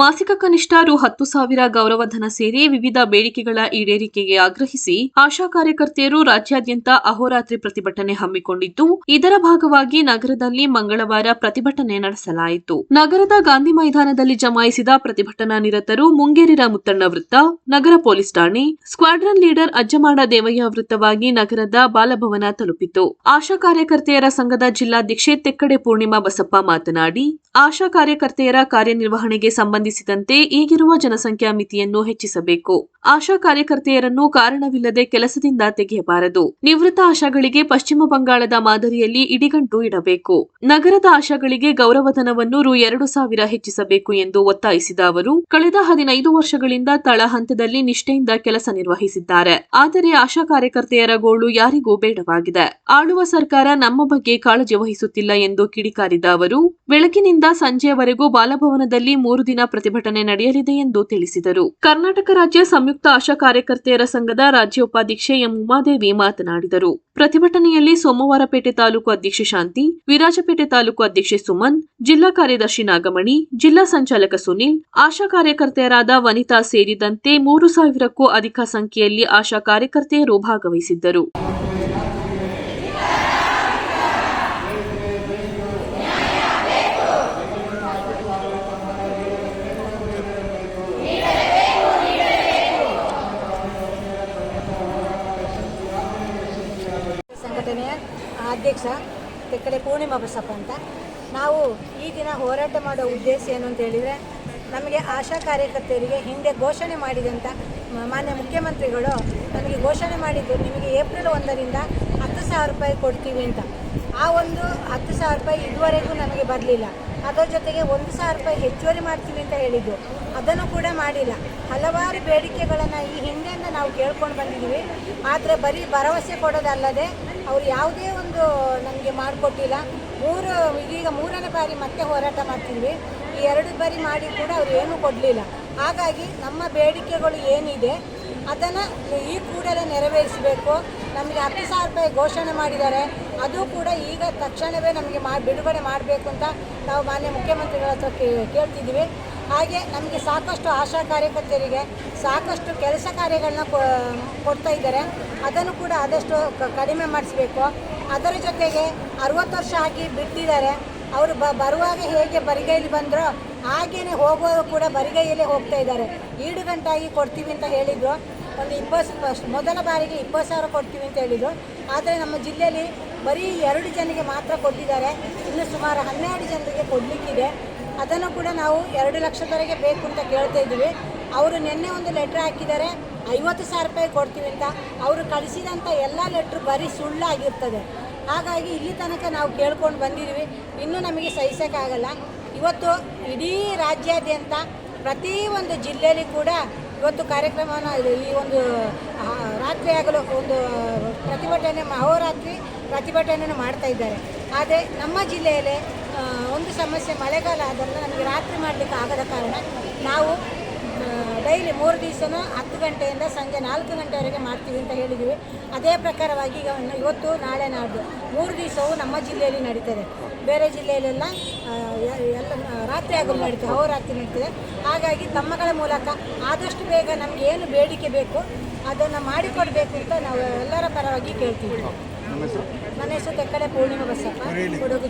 ಮಾಸಿಕ ಕನಿಷ್ಠರು ಹತ್ತು ಸಾವಿರ ಗೌರವಧನ ಸೇರಿ ವಿವಿಧ ಬೇಡಿಕೆಗಳ ಈಡೇರಿಕೆಗೆ ಆಗ್ರಹಿಸಿ ಆಶಾ ಕಾರ್ಯಕರ್ತೆಯರು ರಾಜ್ಯಾದ್ಯಂತ ಅಹೋರಾತ್ರಿ ಪ್ರತಿಭಟನೆ ಹಮ್ಮಿಕೊಂಡಿದ್ದು, ಇದರ ಭಾಗವಾಗಿ ನಗರದಲ್ಲಿ ಮಂಗಳವಾರ ಪ್ರತಿಭಟನೆ ನಡೆಸಲಾಯಿತು. ನಗರದ ಗಾಂಧಿ ಮೈದಾನದಲ್ಲಿ ಜಮಾಯಿಸಿದ ಪ್ರತಿಭಟನಾ ನಿರತರು ಮುಂಗೇರಿರ ಮುತ್ತಣ್ಣ ವೃತ್ತ, ನಗರ ಪೊಲೀಸ್ ಠಾಣೆ, ಸ್ಕ್ವಾಡ್ರನ್ ಲೀಡರ್ ಅಜ್ಜಮಾಡ ದೇವಯ್ಯ ವೃತ್ತವಾಗಿ ನಗರದ ಬಾಲಭವನ ತಲುಪಿತು. ಆಶಾ ಕಾರ್ಯಕರ್ತೆಯರ ಸಂಘದ ಜಿಲ್ಲಾಧ್ಯಕ್ಷೆ ತೆಕ್ಕಡೆ ಪೂರ್ಣಿಮಾ ಬಸಪ್ಪ ಮಾತನಾಡಿ, ಆಶಾ ಕಾರ್ಯಕರ್ತೆಯರ ಕಾರ್ಯನಿರ್ವಹಣೆಗೆ ಸಂಬಂಧಿಸಿದಂತೆ ಈಗಿರುವ ಜನಸಂಖ್ಯಾ ಮಿತಿಯನ್ನು ಹೆಚ್ಚಿಸಬೇಕು. ಆಶಾ ಕಾರ್ಯಕರ್ತೆಯರನ್ನು ಕಾರಣವಿಲ್ಲದೆ ಕೆಲಸದಿಂದ ತೆಗೆಯಬಾರದು. ನಿವೃತ್ತ ಆಶಾಗಳಿಗೆ ಪಶ್ಚಿಮ ಬಂಗಾಳದ ಮಾದರಿಯಲ್ಲಿ ಇಡಿಗಂಟು ಇಡಬೇಕು. ನಗರದ ಆಶಾಗಳಿಗೆ ಗೌರವಧನವನ್ನು ರು ಎರಡು ಸಾವಿರ ಹೆಚ್ಚಿಸಬೇಕು ಎಂದು ಒತ್ತಾಯಿಸಿದ ಅವರು, ಕಳೆದ ಹದಿನೈದು ವರ್ಷಗಳಿಂದ ತಳ ಹಂತದಲ್ಲಿ ನಿಷ್ಠೆಯಿಂದ ಕೆಲಸ ನಿರ್ವಹಿಸಿದ್ದಾರೆ. ಆದರೆ ಆಶಾ ಕಾರ್ಯಕರ್ತೆಯರ ಗೋಳು ಯಾರಿಗೂ ಬೇಡವಾಗಿದೆ. ಆಳುವ ಸರ್ಕಾರ ನಮ್ಮ ಬಗ್ಗೆ ಕಾಳಜಿ ವಹಿಸುತ್ತಿಲ್ಲ ಎಂದು ಕಿಡಿಕಾರಿದ ಅವರು, ಬೆಳಗಿನಿಂದ ಸಂಜೆಯವರೆಗೂ ಬಾಲಭವನದಲ್ಲಿ ಮೂರು ದಿನ ಪ್ರತಿಭಟನೆ ನಡೆಯಲಿದೆ ಎಂದು ತಿಳಿಸಿದರು. ಕರ್ನಾಟಕ ರಾಜ್ಯ ಸಂಯುಕ್ತ ಆಶಾ ಕಾರ್ಯಕರ್ತೆಯರ ಸಂಘದ ರಾಜ್ಯ ಉಪಾಧ್ಯಕ್ಷೆ ಎಂ. ಉಮಾದೇವಿ ಮಾತನಾಡಿದರು. ಪ್ರತಿಭಟನೆಯಲ್ಲಿ ಸೋಮವಾರಪೇಟೆ ತಾಲೂಕು ಅಧ್ಯಕ್ಷೆ ಶಾಂತಿ, ವಿರಾಜಪೇಟೆ ತಾಲೂಕು ಅಧ್ಯಕ್ಷೆ ಸುಮನ್, ಜಿಲ್ಲಾ ಕಾರ್ಯದರ್ಶಿ ನಾಗಮಣಿ, ಜಿಲ್ಲಾ ಸಂಚಾಲಕ ಸುನಿಲ್, ಆಶಾ ಕಾರ್ಯಕರ್ತೆಯರಾದ ವನಿತಾ ಸೇರಿದಂತೆ ಮೂರು ಸಾವಿರಕ್ಕೂ ಅಧಿಕ ಸಂಖ್ಯೆಯಲ್ಲಿ ಆಶಾ ಕಾರ್ಯಕರ್ತೆಯರು ಭಾಗವಹಿಸಿದ್ದರು. ಸಂಘಟನೆಯ ಅಧ್ಯಕ್ಷ ತೆಕ್ಕಡೆ ಪೂರ್ಣಿಮಾ ಬಸಪ್ಪ ಅಂತ. ನಾವು ಈ ದಿನ ಹೋರಾಟ ಮಾಡೋ ಉದ್ದೇಶ ಏನು ಅಂತ ಹೇಳಿದರೆ, ನಮಗೆ ಆಶಾ ಕಾರ್ಯಕರ್ತೆಯರಿಗೆ ಹಿಂದೆ ಘೋಷಣೆ ಮಾಡಿದಂಥ ಮಾನ್ಯ ಮುಖ್ಯಮಂತ್ರಿಗಳು ನಮಗೆ ಘೋಷಣೆ ಮಾಡಿದ್ದು ನಿಮಗೆ ಏಪ್ರಿಲ್ ಒಂದರಿಂದ ಹತ್ತು ಸಾವಿರ ರೂಪಾಯಿ ಕೊಡ್ತೀವಿ ಅಂತ. ಆ ಒಂದು ಹತ್ತು ಸಾವಿರ ರೂಪಾಯಿ ಇದುವರೆಗೂ ನಮಗೆ ಬರಲಿಲ್ಲ. ಅದರ ಜೊತೆಗೆ ಒಂದು ಸಾವಿರ ರೂಪಾಯಿ ಹೆಚ್ಚುವರಿ ಮಾಡ್ತೀವಿ ಅಂತ ಹೇಳಿದ್ದು ಅದನ್ನು ಕೂಡ ಮಾಡಿಲ್ಲ. ಹಲವಾರು ಬೇಡಿಕೆಗಳನ್ನು ಈ ಹಿಂದೆಯಿಂದ ನಾವು ಕೇಳ್ಕೊಂಡು ಬಂದಿದ್ದೀವಿ. ಆದರೆ ಬರೀ ಭರವಸೆ ಕೊಡೋದಲ್ಲದೆ ಅವರು ಯಾವುದೇ ಒಂದು ನಮಗೆ ಮಾಡಿಕೊಟ್ಟಿಲ್ಲ. ಮೂರು, ಇದೀಗ ಮೂರನೇ ಬಾರಿ ಮತ್ತೆ ಹೋರಾಟ ಮಾಡ್ತೀವಿ ಈ ಎರಡು ಬಾರಿ ಮಾಡಿ ಕೂಡ ಅವರು ಏನೂ ಕೊಡಲಿಲ್ಲ. ಹಾಗಾಗಿ ನಮ್ಮ ಬೇಡಿಕೆಗಳು ಏನಿದೆ, ಅದನ್ನು ಈ ಕೂಡಲೇ ನೆರವೇರಿಸಬೇಕು. ನಮಗೆ ಹತ್ತು ಸಾವಿರ ರೂಪಾಯಿ ಘೋಷಣೆ ಮಾಡಿದ್ದಾರೆ. ಅದು ಕೂಡ ಈಗ ತಕ್ಷಣವೇ ನಮಗೆ ಮಾ, ಬಿಡುಗಡೆ ಮಾಡಬೇಕು ಅಂತ ನಾವು ಮಾನ್ಯ ಮುಖ್ಯಮಂತ್ರಿಗಳ ಹತ್ರ ಕೇಳ್ತಿದ್ದೀವಿ. ಹಾಗೆ ನಮಗೆ ಸಾಕಷ್ಟು ಆಶಾ ಕಾರ್ಯಕರ್ತರಿಗೆ ಸಾಕಷ್ಟು ಕೆಲಸ ಕಾರ್ಯಗಳನ್ನ ಕೊಡ್ತಾ ಇದ್ದಾರೆ. ಅದನ್ನು ಕೂಡ ಆದಷ್ಟು ಕಡಿಮೆ ಮಾಡಿಸ್ಬೇಕು. ಅದರ ಜೊತೆಗೆ ಅರವತ್ತು ವರ್ಷ ಆಗಿ ಬಿಟ್ಟಿದ್ದಾರೆ. ಅವರು ಬ, ಬರುವಾಗ ಹೇಗೆ ಬರಿಗೈಲಿ ಬಂದರೋ ಹಾಗೇನೆ ಹೋಗುವಾಗ ಕೂಡ ಬರಿಗೈಯಲ್ಲೇ ಹೋಗ್ತಾ ಇದ್ದಾರೆ. ಈಡು ಗಂಟಾಗಿ ಕೊಡ್ತೀವಿ ಅಂತ ಹೇಳಿದರು. ಒಂದು ಇಪ್ಪತ್ತು ಮೊದಲ ಬಾರಿಗೆ ಇಪ್ಪತ್ತು ಸಾವಿರ ಕೊಡ್ತೀವಿ ಅಂತ ಹೇಳಿದರು. ಆದರೆ ನಮ್ಮ ಜಿಲ್ಲೆಯಲ್ಲಿ ಬರೀ ಎರಡು ಜನರಿಗೆ ಮಾತ್ರ ಕೊಟ್ಟಿದ್ದಾರೆ. ಇನ್ನು ಸುಮಾರು ಹನ್ನೆರಡು ಜನರಿಗೆ ಕೊಡಲಿಕ್ಕಿದೆ. ಅದನ್ನು ಕೂಡ ನಾವು ಎರಡು ಲಕ್ಷದವರೆಗೆ ಬೇಕು ಅಂತ ಕೇಳ್ತಾ ಇದ್ದೀವಿ. ಅವರು ನಿನ್ನೆ ಒಂದು ಲೆಟ್ರ್ ಹಾಕಿದ್ದಾರೆ. ಐವತ್ತು ಸಾವಿರ ರೂಪಾಯಿ ಕೊಡ್ತೀವಿ ಅಂತ. ಅವರು ಕಳಿಸಿದಂಥ ಎಲ್ಲ ಲೆಟ್ರ್ ಬರೀ ಸುಳ್ಳಾಗಿರ್ತದೆ. ಹಾಗಾಗಿ ಇಲ್ಲಿ ತನಕ ನಾವು ಕೇಳ್ಕೊಂಡು ಬಂದಿದ್ದೀವಿ. ಇನ್ನೂ ನಮಗೆ ಸಹಿಸೋಕ್ಕಾಗಲ್ಲ. ಇವತ್ತು ಇಡೀ ರಾಜ್ಯಾದ್ಯಂತ ಪ್ರತಿ ಒಂದು ಜಿಲ್ಲೆಯಲ್ಲಿ ಕೂಡ ಇವತ್ತು ಕಾರ್ಯಕ್ರಮವನ್ನು ಈ ಒಂದು ರಾತ್ರಿ ಆಗಲು ಒಂದು ಪ್ರತಿಭಟನೆ ಅಹೋರಾತ್ರಿ ಪ್ರತಿಭಟನೆಯನ್ನು ಮಾಡ್ತಾ ಇದ್ದಾರೆ. ಆದರೆ ನಮ್ಮ ಜಿಲ್ಲೆಯಲ್ಲಿ ಒಂದು ಸಮಸ್ಯೆ ಮಳೆಗಾಲ ಆದ್ದರಿಂದ ನಮಗೆ ರಾತ್ರಿ ಮಾಡಲಿಕ್ಕೆ ಆಗದ ಕಾರಣ ನಾವು ಡೈಲಿ ಮೂರು ದಿವಸನೂ ಹತ್ತು ಗಂಟೆಯಿಂದ ಸಂಜೆ ನಾಲ್ಕು ಗಂಟೆವರೆಗೆ ಮಾಡ್ತೀವಿ ಅಂತ ಹೇಳಿದ್ದೀವಿ ಅದೇ ಪ್ರಕಾರವಾಗಿ ಈಗ ಇವತ್ತು ನಾಳೆ ನಾಡ್ದು ಮೂರು ದಿವಸವು ನಮ್ಮ ಜಿಲ್ಲೆಯಲ್ಲಿ ನಡೀತದೆ. ಬೇರೆ ಜಿಲ್ಲೆಯಲ್ಲೆಲ್ಲ ಎಲ್ಲ ರಾತ್ರಿ ಆಗಲು ನಡೀತದೆ ರಾತ್ರಿ ನಡೀತದೆ. ಹಾಗಾಗಿ ತಮ್ಮಗಳ ಮೂಲಕ ಆದಷ್ಟು ಬೇಗ ನಮಗೆ ಏನು ಬೇಡಿಕೆ ಬೇಕು ಅದನ್ನು ಮಾಡಿಕೊಡ್ಬೇಕು ಅಂತ ನಾವು ಎಲ್ಲರ ಪರವಾಗಿ ಕೇಳ್ತೀವಿ. ನನ್ನ ಹೆಸರು ತೆಕ್ಕಡೆ ಪೂರ್ಣಿಮಾ ಬಸಪ್ಪ. ಕೊಡಗು